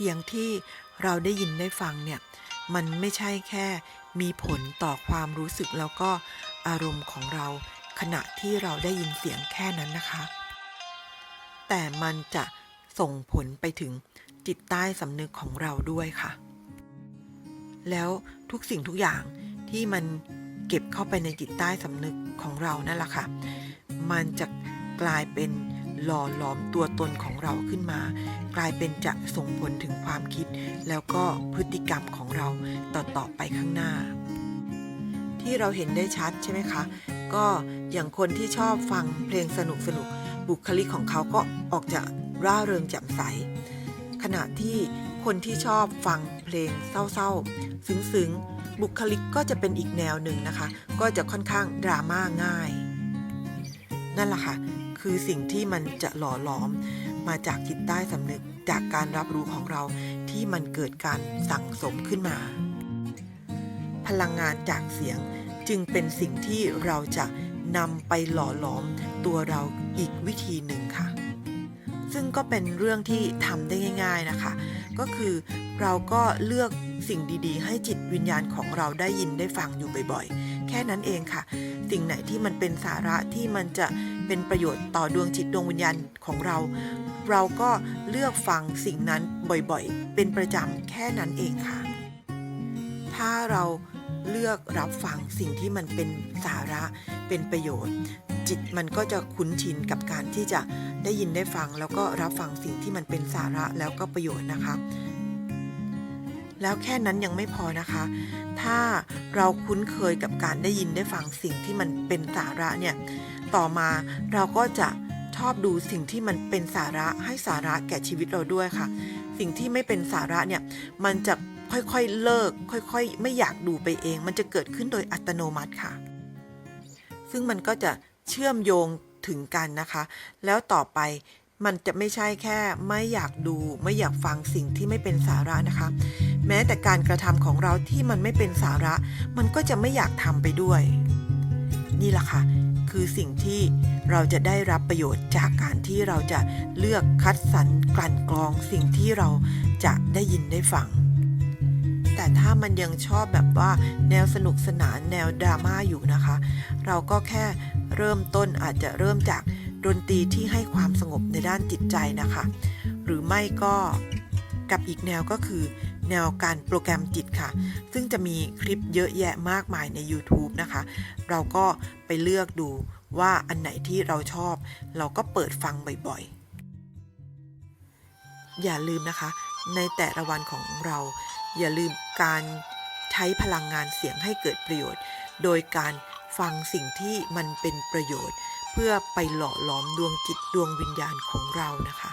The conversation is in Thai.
สียงที่เราได้ยินได้ฟังเนี่ยมันไม่ใช่แค่มีผลต่อความรู้สึกแล้วก็อารมณ์ของเราขณะที่เราได้ยินเสียงแค่นั้นนะคะ แต่มันจะส่งผลไปถึงจิตใต้สำนึกของเราด้วยค่ะ แล้วทุกสิ่งทุกอย่างที่มันเก็บเข้าไปในจิตใต้สำนึกของเรานั่นแหละค่ะ มันจะกลายเป็น หล่อหลอมตัวตนของเราขึ้นมา กลายเป็นจะส่งผลถึงความคิด แล้วก็พฤติกรรมของเราต่อๆไปข้างหน้า ที่เราเห็นได้ชัดใช่ไหมคะ ก็อย่างคนที่ชอบฟังเพลงสนุกสนุกบุคลิกของเขาก็ออกจะร่าเริงแจ่มใส ขณะที่คนที่ชอบฟังเพลงเศร้าๆ ซึ้งๆ บุคลิกก็จะเป็นอีกแนวหนึ่งนะคะ ก็จะค่อนข้างดราม่าง่าย นั่นแหละค่ะ คือสิ่งที่มันจะหล่อหลอมมาจากจิตใต้สำนึกจากการรับรู้ของเราที่มันเกิดการสั่งสมขึ้นมา พลังงานจากเสียงจึงเป็นสิ่งที่เราจะนำไปหล่อหลอมตัวเราอีกวิธีหนึ่งค่ะ ซึ่งก็เป็นเรื่องที่ทำได้ง่าย ๆนะคะ ก็คือเราก็เลือกสิ่งดีๆ ให้จิตวิญญาณของเราได้ยินได้ฟังอยู่บ่อยๆ แค่นั้นเองค่ะ สิ่งไหนที่มันเป็นสาระที่มันจะเป็นประโยชน์ต่อดวงจิตดวงวิญญาณของเรา เราก็เลือกฟังสิ่งนั้นบ่อยๆ เป็นประจำแค่นั้นเองค่ะ ถ้าเราเลือกรับฟังสิ่งที่มันเป็นสาระเป็นประโยชน์ จิตมันก็จะคุ้นชินกับการที่จะได้ยินได้ฟัง แล้วก็รับฟังสิ่งที่มันเป็นสาระแล้วก็ประโยชน์นะคะ แล้วแค่นั้นยังไม่พอนะคะ ถ้าเราคุ้นเคยกับการได้ยินได้ฟังสิ่งที่มันเป็นสาระเนี่ย ต่อมาเราก็จะชอบดูสิ่งที่มันเป็นสาระให้สาระแก่ชีวิตเราด้วยค่ะ สิ่งที่ไม่เป็นสาระเนี่ย มันจะค่อยๆเลิก ค่อยๆ ไม่อยากดูไปเอง มันจะเกิดขึ้นโดยอัตโนมัติค่ะ ซึ่งมันก็จะเชื่อมโยงถึงกันนะคะ แล้วต่อไปมันจะไม่ใช่แค่ไม่อยากดู ไม่อยากฟังสิ่งที่ไม่เป็นสาระนะคะ แม้แต่การกระทำของเราที่มันไม่เป็นสาระ มันก็จะไม่อยากทำไปด้วย นี่แหละค่ะคือสิ่งที่เราจะได้รับประโยชน์จากการที่เราจะเลือกคัดสรรกลั่นกรองสิ่งที่เราจะได้ยินได้ฟัง แต่ถ้ามันยังชอบแบบว่าแนวสนุกสนานแนวดราม่าอยู่นะคะ เราก็แค่เริ่มต้นอาจจะเริ่มจากดนตรีที่ให้ความสงบในด้านจิตใจนะคะ หรือไม่ก็กับอีกแนวก็คือ แนวการโปรแกรมจิตค่ะ ซึ่งจะมีคลิปเยอะแยะมากมายใน YouTube นะคะ เราก็ไปเลือกดูว่าอันไหนที่เราชอบ เราก็เปิดฟังบ่อยๆ อย่าลืมนะคะ ในแต่ละวันของเรา อย่าลืมการใช้พลังงานเสียงให้เกิดประโยชน์ โดยการฟังสิ่งที่มันเป็นประโยชน์ เพื่อไปหล่อหลอมดวงจิตดวงวิญญาณของเรานะคะ